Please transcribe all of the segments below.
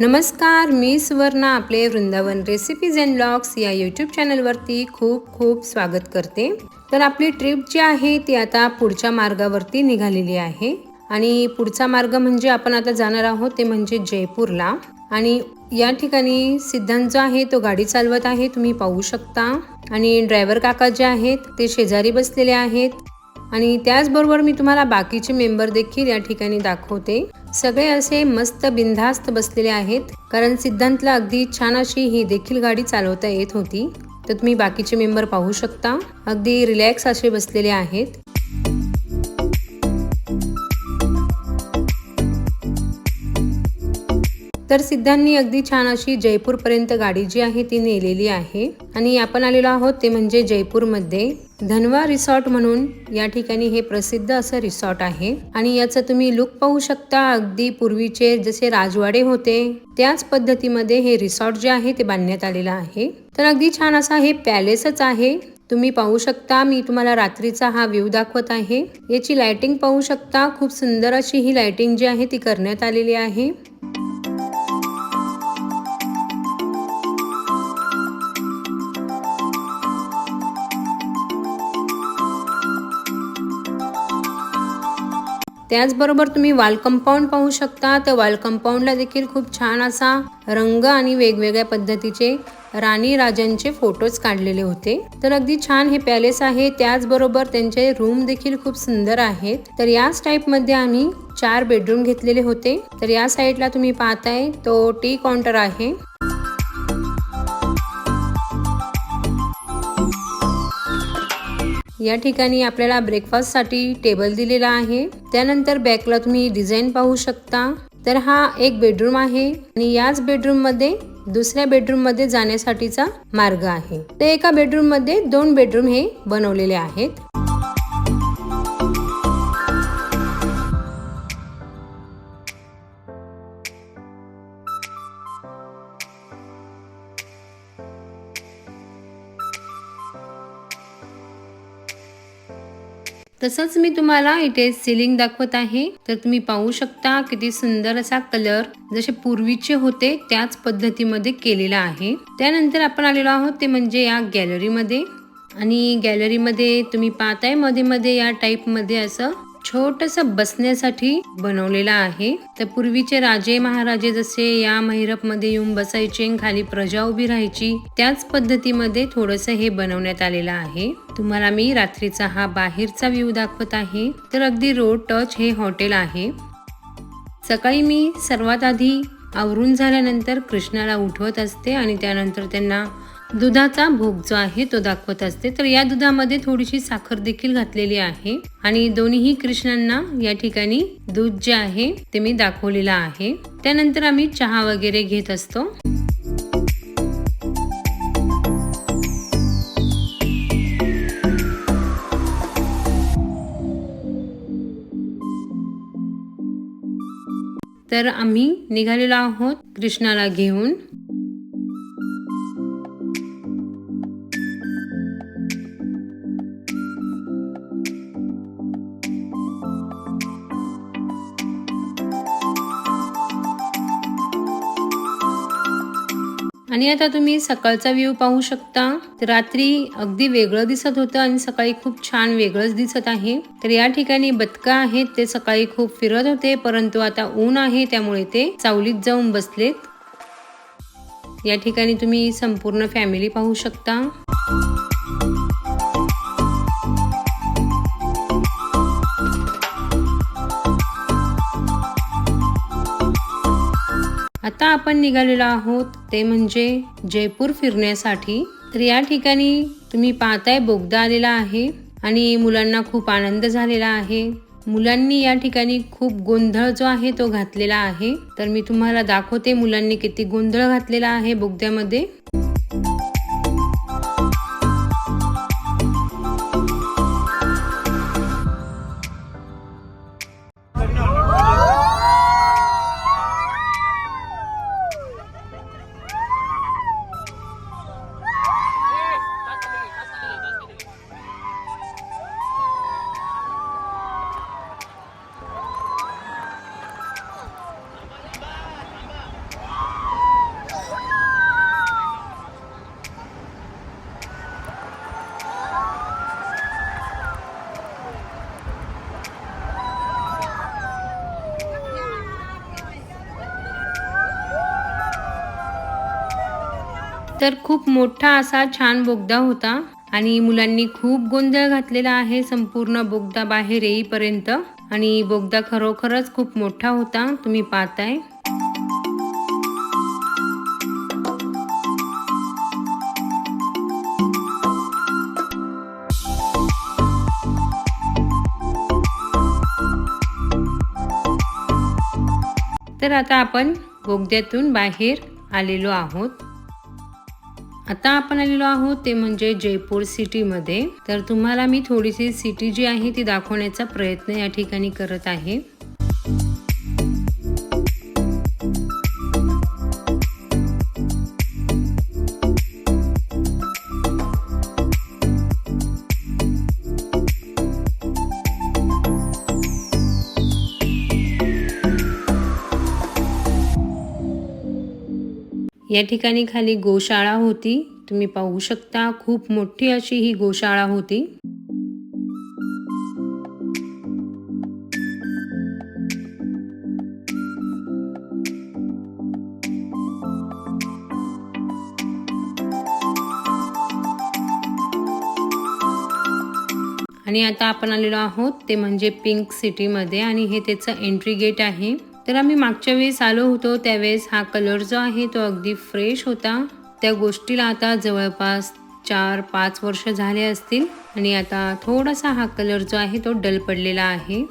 नमस्कार मी सुवर्णा आपले वृंदावन रेसिपीज अँड ब्लॉग्स या यूट्यूब चॅनलवरती खूप खूप स्वागत करते. तर आपली ट्रिप जी आहे ती आता पुढच्या मार्गावरती निघालेली आहे. आणि पुढचा मार्ग म्हणजे आपण आता जाणार आहोत ते म्हणजे जयपूरला. आणि या ठिकाणी सिद्धांत जो आहे तो गाडी चालवत आहे तुम्ही पाहू शकता. आणि ड्रायव्हर काका जे आहेत ते शेजारी बसलेले आहेत. आणि त्याचबरोबर मी तुम्हाला बाकीचे मेंबर देखील या ठिकाणी दाखवते. सगळे असे मस्त बिनधास्त बसलेले आहेत. कारण सिद्धांतला अगदी छान अशी ही देखील गाडी चालवता येत होती. तर तुम्ही बाकीचे मेंबर पाहू शकता. अगदी रिलॅक्स असे बसलेले आहेत. तर सिद्धांनी अगदी छान अशी जयपूरपर्यंत गाडी जी आहे ती नेलेली आहे. आणि आपण आलेलो आहोत ते म्हणजे जयपूरमध्ये. धनवा रिसॉर्ट म्हणून या ठिकाणी हे प्रसिद्ध असं रिसॉर्ट आहे. आणि याचं तुम्ही लुक पाहू शकता. अगदी पूर्वीचे जसे राजवाडे होते त्याच पद्धतीमध्ये हे रिसॉर्ट जे आहे ते बांधण्यात आलेलं आहे. तर अगदी छान असा हे पॅलेसच आहे. तुम्ही पाहू शकता मी तुम्हाला रात्रीचा हा व्ह्यू दाखवत आहे. याची लाइटिंग पाहू शकता. खूप सुंदर अशी ही लाइटिंग जी आहे ती करण्यात आलेली आहे. त्याचबरोबर तुम्ही वाल कंपाऊंड पाहू शकता. तर वाल कंपाऊंडला देखील खूप छान असा रंग आणि वेगवेगळ्या पद्धतीचे राणी राजांचे फोटोज काढलेले होते. तर अगदी छान हे पॅलेस आहे. त्याचबरोबर त्यांचे रूम देखील खूप सुंदर आहेत. तर याच टाईपमध्ये आम्ही चार बेडरूम घेतलेले होते. तर या साईडला तुम्ही पाहताय तो टी काउंटर आहे. या ठिकाणी आपल्याला ब्रेकफास्टसाठी टेबल दिलेला आहे. त्यानंतर बॅकला तुम्ही डिझाईन पाहू शकता. तर हा एक बेडरूम आहे आणि याच बेडरूममध्ये दुसऱ्या बेडरूममध्ये जाण्यासाठीचा मार्ग आहे. ते एका बेडरूममध्ये दोन बेडरूम हे बनवलेले आहेत. तसंच मी तुम्हाला इथे सिलिंग दाखवत आहे. तर तुम्ही पाहू शकता किती सुंदर असा कलर जसे पूर्वीचे होते त्याच पद्धतीमध्ये केलेला आहे. त्यानंतर आपण आलेलो आहोत ते म्हणजे या गॅलरीमध्ये आणि गॅलरीमध्ये तुम्ही पाहतायमध्ये मध्ये या टाईपमध्ये असं छोटस बसण्यासाठी बनवलेलं आहे. तर पूर्वीचे राजे महाराजे जसे या मध्ये येऊन बसायचे खाली प्रजा उभी राहायची त्याच पद्धतीमध्ये थोडस हे बनवण्यात आलेलं आहे. तुम्हाला मी रात्रीचा हा बाहेरचा व्ह्यू दाखवत आहे. तर अगदी रोड टच हे हॉटेल आहे. सकाळी मी सर्वात आधी आवरून झाल्यानंतर कृष्णाला उठवत असते आणि त्यानंतर त्यांना दुधाचा भोग जो आहे तो दाखवत असते. तर या दुधामध्ये थोडीशी साखर देखील घातलेली आहे. आणि दोन्हीही कृष्णांना या ठिकाणी दूध जे आहे ते मी दाखवलेलं आहे. त्यानंतर आम्ही चहा वगैरे घेत असतो. तर आम्ही निघालेलो आहोत कृष्णाला घेऊन. आणि आता तुम्ही सकाळचा व्ह्यू पाहू शकता. रात्री अगदी वेगळं दिसत होतं आणि सकाळी खूप छान वेगळंच दिसत आहे. तर या ठिकाणी बदका आहेत. ते सकाळी खूप फिरत होते परंतु आता ऊन आहे त्यामुळे ते चावलीत जाऊन बसलेत. या ठिकाणी तुम्ही संपूर्ण फॅमिली पाहू शकता. आपण निघालेलो आहोत ते म्हणजे जयपूर फिरण्यासाठी. तर या ठिकाणी तुम्ही पाहताय बोगदा आलेला आहे आणि मुलांना खूप आनंद झालेला आहे. मुलांनी या ठिकाणी खूप गोंधळ जो आहे तो घातलेला आहे. तर मी तुम्हाला दाखवते मुलांनी किती गोंधळ घातलेला आहे बोगद्यामध्ये. तर खूप मोठा असा छान बोगदा होता आणि मुलांनी खूप गोंधळ घातलेला आहे संपूर्ण बोगदा बाहेर येईपर्यंत. आणि बोगदा खरोखरच खूप मोठा होता. तुम्ही पाहताय. तर आता आपण बोगद्यातून बाहेर आलेलो आहोत. आता आपण आलेलो आहोत ते म्हणजे जयपूर सिटीमध्ये. तर तुम्हाला मी थोडीशी सिटी जी आहे ती दाखवण्याचा प्रयत्न या ठिकाणी करत आहे. या ठिकाणी खाली गोशाळा होती. तुम्ही पाहू शकता खूप मोठी अशी ही गोशाळा होती. आणि आता आपण आलेलो आहोत ते म्हणजे पिंक सिटीमध्ये आणि हे त्याचं एंट्री गेट आहे. तर आम्ही मागच्या वेळेस आलो होतो त्यावेळेस हा कलर जो आहे तो अगदी फ्रेश होता. त्या गोष्टीला आता जवळपास चार पाच वर्ष झाले असतील आणि आता थोडासा हा कलर जो आहे तो डल पडलेला आहे.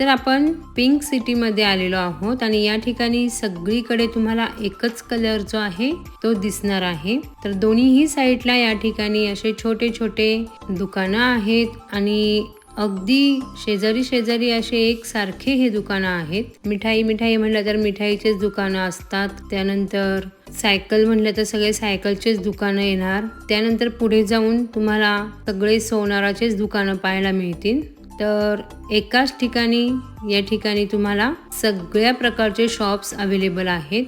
तर आपण पिंक सिटीमध्ये आलेलो आहोत आणि या ठिकाणी सगळीकडे तुम्हाला एकच कलर जो आहे तो दिसणार आहे. तर दोन्हीही साईडला या ठिकाणी असे छोटे छोटे दुकानं आहेत आणि अगदी शेजारी शेजारी असे एक सारखे हे दुकानं आहेत. मिठाई मिठाई म्हणलं तर मिठाईचेच दुकानं असतात. त्यानंतर सायकल म्हणलं तर सगळे सायकलचेच दुकानं येणार. त्यानंतर पुढे जाऊन तुम्हाला सगळे सोनाराचेच दुकानं पाहायला मिळतील. तर एकाच ठिकाणी या ठिकाणी तुम्हाला सगळ्या प्रकारचे शॉप्स अवेलेबल आहेत.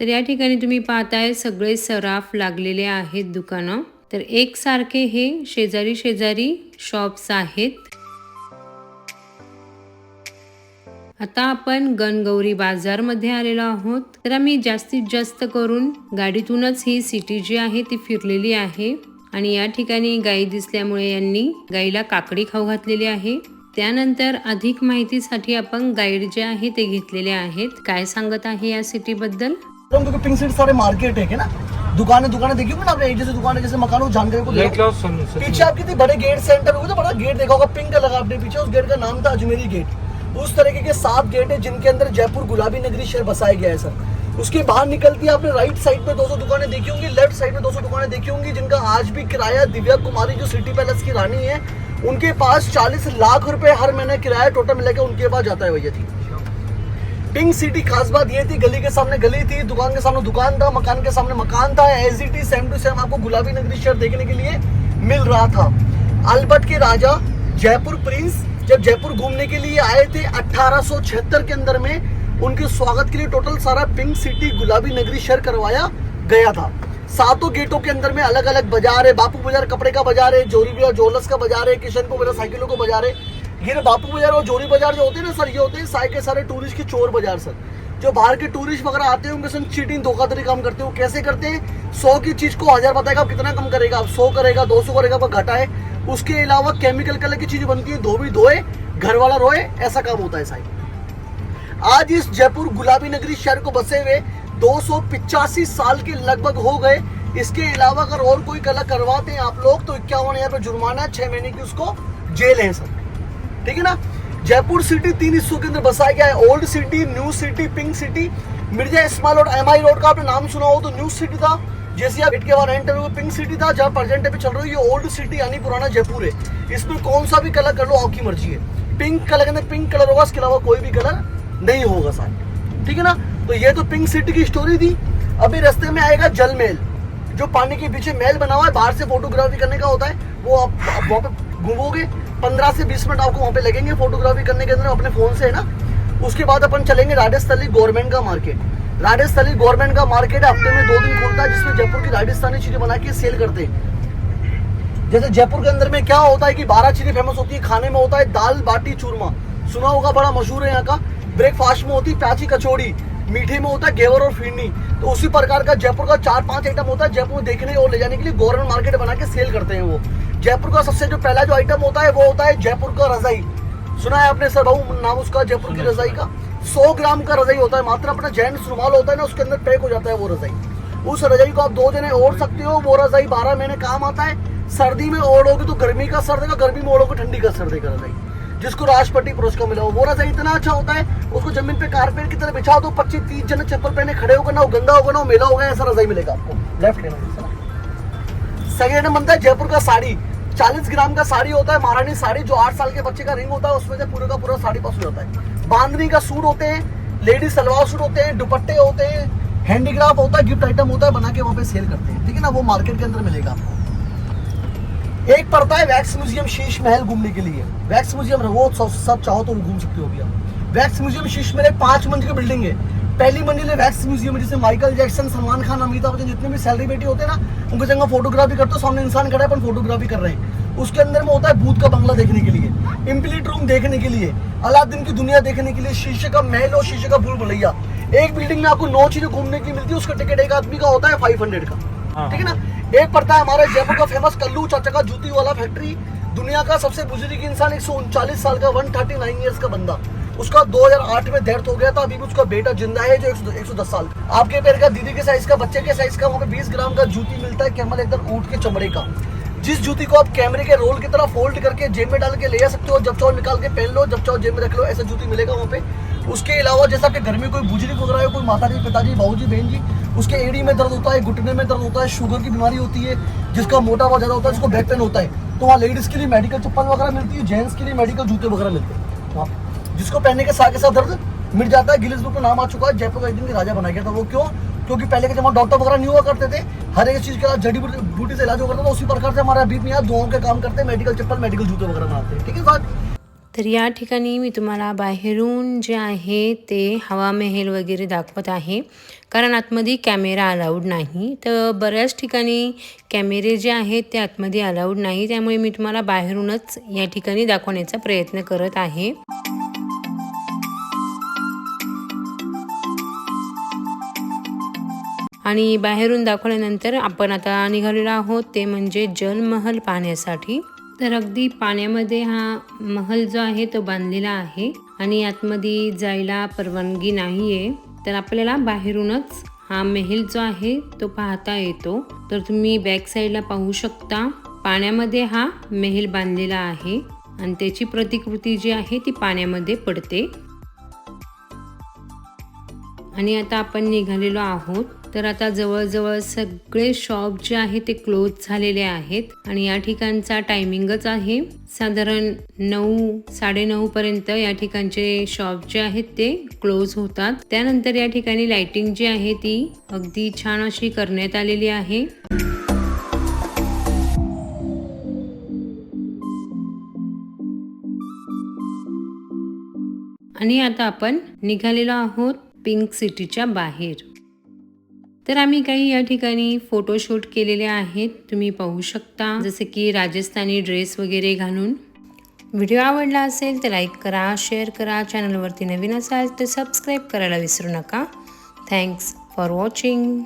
तर या ठिकाणी तुम्ही पाहताय सगळे सराफ लागलेले आहेत दुकानं. तर एकसारखे हे शेजारी शेजारी शॉप्स आहेत. आता आपण गणगौरी बाजारमध्ये आलेलो आहोत. तर आम्ही जास्तीत जास्त करून गाडीतूनच ही सिटी जी आहे ती फिरलेली आहे. आणि या ठिकाणी गाई दिसल्यामुळे यांनी गाईला काकडी खाऊ घातलेली आहे. त्यानंतर अधिक माहितीसाठी आपण गाईड जे आहे ते घेतलेले आहेत. काय सांगत आहे या सिटी बद्दल हम देखो पिंक सिटी सारे मार्केट है क्या ना? दुकानें दुकानें देखी होगी ना आपने एक जैसे दुकान है जैसे मकानों जानकारी को सुन सुन- पीछे आप कितने बड़े गेट सेंटर तो बड़ा गेट देखा होगा पिंक लगा आपने पीछे उस गेट का नाम था अजमेरी गेट उस तरीके के सात गेट है जिनके अंदर जयपुर गुलाबी नगरी शहर बसाया गया है, सर। उसके बाहर निकलती है, आपने राइट साइड पे 200 दुकानें देखी होंगी लेफ़्ट साइड में 200 दुकानें देखी होंगी, जिनका आज भी किराया दिव्या कुमारी जो सिटी पैलेस की रानी है, उनके पास 40 लाख रुपए हर महीने किराया टोटल मिला के उनके पास जाता है भैया थी पिंक सिटी खास बात ये थी, गली के सामने गली थी, दुकान के सामने दुकान था, मकान के सामने मकान था as it is same to same आपको गुलाबी नगरी शहर देखने के लिए मिल रहा था। अल्बर्ट के राजा, जयपुर प्रिंस जब जयपुर घूमने के लिए आए थे, अठारह सौ छिहत्तर के अंदर में उनके स्वागत के लिए टोटल सारा पिंक सिटी गुलाबी नगरी शहर करवाया गया था। सातों गेटों के अंदर में अलग अलग बाज़ार है, बापू बाज़ार कपड़े का बाज़ार है जोरी बाज़ार जोलस का बाज़ार है, किशन को मेरा साइकिलों का बाज़ार है। ये बापू बाज़ार और जोरी बाज़ार जो होते हैं ना सर, ये होते हैं साइकिल सारे टूरिस्ट के चोर बाज़ार, सर। जो बाहर के टूरिस्ट वगैरह आते हैं, उनके संग चीटिंग धोखाधड़ी काम करते हो कैसे करते हैं? सौ की चीज़ को हज़ार बताएगा आप कितना कम करेगा? आप सौ करेगा, दो सौ करेगा आप घटा है। उसके अलावा केमिकल कलर की चीज़ बनती है, धोबी धोए घर वाला रोए, ऐसा काम होता है साहब। आज इस जयपुर गुलाबी नगरी शहर को बसे हुए दो साल के लगभग हो गए। इसके अलावा अगर और कोई कलर करवाते हैं आप लोग तो इक्यावन हज़ार रुपये जुर्माना है, छह महीने की उसको जेल है सर ठीक है ना? जयपुर सिटी तीन हिस्सों के अंदर बसाया गया है। Old city new city pink city Mirza Ismail road M road का आपने नाम सुना हो तो न्यू सिटी था। जैसे आप गेट के बाहर एंटर हुए पिंक सिटी था, जहाँ प्रेजेंट पे चल रही है। ये ओल्ड सिटी यानी पुराना जयपुर है। इसमें कौन सा भी कलर कर लो, आपकी मर्ज़ी है। पिंक कलर के अंदर पिंक कलर होगा, इसके अलावा कोई भी कलर नहीं होगा साहब ठीक है ना? तो ये तो पिंक सिटी की स्टोरी थी। अभी रास्ते में आएगा जल महल जो पानी के पीछे महल बना हुआ है, बाहर से फोटोग्राफी करने का होता है, वो आप वहाँ पे घूमोगे? पंद्रह से बीस मिनट आपको वहाँ पे लगेंगे फोटोग्राफी करने के अंदर अपने फ़ोन से, है ना? उसके बाद अपन चलेंगे राजस्थली गवर्नमेंट का मार्केट राजस्थली गवर्नमेंट का मार्केट हफ़्ते में दो दिन खुलता है, जिसमें जयपुर की राजस्थानी चीज़ें बना के सेल करते हैं। जैसे जयपुर के अंदर में क्या होता है कि बारह चीज़ें फ़ेमस होती है, खाने में होता है दाल, बाटी, चूरमा। सुना होगा, बड़ा मशहूर है यहाँ का। ब्रेकफास्ट में होती है प्याची कचौड़ी, मीठे में होता है घेवर और फिरनी। तो उसी प्रकार का जयपुर का चार पाँच आइटम होता है, जयपुर देखने और ले जाने के लिए गवर्नमेंट मार्केट बना के सेल करते हैं वो। जयपुर का सबसे जो पहला जो आइटम होता है वो होता है जयपुर का रजाई। सुना है आपने सर बाबू नाम उसका जयपुर की रजाई का। सौ ग्राम का रजाई होता है मात्र अपना जैन रुमाल होता है ना उसके अंदर पैक हो जाता है वो रजाई। उस रजाई को आप दो जने ओढ़ सकते हो वो रजाई बारह महीने काम आता है। सर्दी में ओढ़ोगे तो गर्मी का सर देगा गर्मी में ओढ़ोगे ठंडी का सर देगा रजाई। जिसको राष्ट्रपति पुरस्कार मिला हो। वो रजाई इतना अच्छा होता है उसको ज़मीन पे कारपेट की तरह बिछा दो पच्चीस तीस जन चप्पल पहने खड़े होकर ना वो गंदा होगा ना वो मेला होगा ऐसा रजाई मिलेगा आपको। लेफ़्ट लेना सेकेंड आइटम बनता है जयपुर का साड़ी। चालीस ग्राम का साड़ी होता है, महारानी साड़ी जो आठ साल के बच्चे का रिंग होता है, उसमें से पूरे का पूरा साड़ी पास हो जाता है। बांधनी का सूट होते हैं लेडीज़ सलवार सूट होते हैं, दुपट्टे होते हैं हैंडीक्राफ्ट होता है गिफ्ट आइटम होता है, बना के वहाँ पे सेल करते हैं। ठीक है ना, वो मार्केट के अंदर मिलेगा आपको। एक पड़ता है वैक्स म्यूज़ियम शीश महल घूमने के लिए। वैक्स म्यूज़ियम वो सब चाहो तो घूम सकते हो भैया। वैक्स म्यूज़ियम शीश महल पाँच मंजिल की बिल्डिंग है। पहली मंजिल है वैक्स म्यूज़ियम जिसे माइकल जैक्सन सलमान खान अमिताभ बच्चन जितने भी सेलिब्रिटी होते हैं ना उनके संग फोटोग्राफी करते हो सामने इंसान खड़ा है अपन फोटोग्राफी कर रहे हैं। उसके अंदर में होता है भूत का बंगला देखने के लिए इम्प्लीट रूम देखने के लिए अलादीन की दुनिया देखने के लिए शीशे का महल और शीशे का भूल भुलैया एक बिल्डिंग में आपको नौ चीज़ें घूमने की मिलती है उसका टिकट एक आदमी का होता है फाइव हंड्रेड का। हाँ। ठीक है ना? एक पड़ता है हमारे जयपुर का फ़ेमस कल्लू चाचा का जूती वाला फैक्ट्री दुनिया का सबसे बुज़ुर्ग इंसान एक साल का 139 इयर्स का बंदा। उसका 2008 में डेथ हो गया था, अभी भी उसका बेटा ज़िंदा है जो 110 साल। आपके पैर का दीदी के साइज़ का, बच्चे के साइज़ का, वहाँ पे 20 ग्राम का जूती मिलता है कैमल एकदम ऊँट के चमड़े का जिस जूती को आप कैमरे के रोल की तरह फोल्ड करके जेब में डाल के ले जा सकते हो, जब चाहो निकाल के पहन लो, जब चाहो जेब में रख लो, ऐसा जूती मिलेगा वहाँ पे उसके अलावा जैसा कि घर में कोई बुज़ुर्ग गुजरा है, कोई माता जी पिताजी भाजी बहन जी, उसके एड़ी में दर्द होता है, घुटने में दर्द होता है, शुगर की बीमारी होती है, जिसका मोटा बहुत ज़्यादा होता है, जिसको बैक पेन होता है तो वहाँ लेडीज़ के लिए मेडिकल चप्पल वगैरह मिलती है जेंट्स के लिए मेडिकल जूते वगैरह मिलते हैं वहाँ पे। जिसको पहनने के साथ के साथ दर्द मिट जाता है गिलिस बुक में नाम आ चुका है जयपुर का एक दिन के राजा बनाया गया था वो क्यों? क्योंकि पहले के जमाने डॉक्टर वगैरह नहीं हुआ करते थे हर एक चीज के साथ जड़ी बूटी से इलाज हुआ करता था उसी प्रकार से हमारा बीच यहाँ दुआओं के काम करते हैं मेडिकल चप्पल मेडिकल जूते वगैरह बनाते हैं ठीक है बात तर या ठिकाणी मी तुम्हाला बाहेरून जे आहे ते हवा महल वगैरे दाखवत आहे. कारण आतमध्ये कॅमेरा अलाउड नाही. तर बऱ्याच ठिकाणी कॅमेरे जे आहेत ते आतमध्ये अलाउड नाही. त्यामुळे मी तुम्हाला बाहेरूनच या ठिकाणी दाखवण्याचा प्रयत्न करत आहे. आणि बाहेरून दाखवल्यानंतर आपण आता निघालेलो आहोत ते म्हणजे जलमहल पाहण्यासाठी. तर अगदी पाण्यामध्ये हा महल जो आहे तो बांधलेला आहे आणि आतमध्ये जायला परवानगी नाही आहे तर आपल्याला बाहेरूनच हा महल जो आहे तो पाहता येतो. तर तुम्ही बॅक साईडला पाहू शकता पाण्यामध्ये हा महल बांधलेला आहे आणि त्याची प्रतिकृती जी आहे ती पाण्यामध्ये पडते. आणि आता आपण निघालेलो आहोत. तर आता जवळजवळ सगळे शॉप जे आहे ते क्लोज झालेले आहेत आणि या ठिकाणचा टायमिंगच आहे साधारण नऊ साडेनऊ पर्यंत या ठिकाणचे शॉप जे आहेत ते क्लोज होतात. त्यानंतर या ठिकाणी लाइटिंग जी आहे ती अगदी छान अशी करण्यात आलेली आहे. आणि आता आपण निघालेलो आहोत पिंक सिटीच्या बाहेर. तर आम्ही काही या ठिकाणी फोटोशूट केलेले आहेत. तुम्ही पाहू शकता. जसे की राजस्थानी ड्रेस वगैरे घालून. व्हिडिओ आवडला असेल तर लाईक करा शेअर करा. चॅनलवरती नवीन असाल तर सबस्क्राईब करायला विसरू नका. Thanks for watching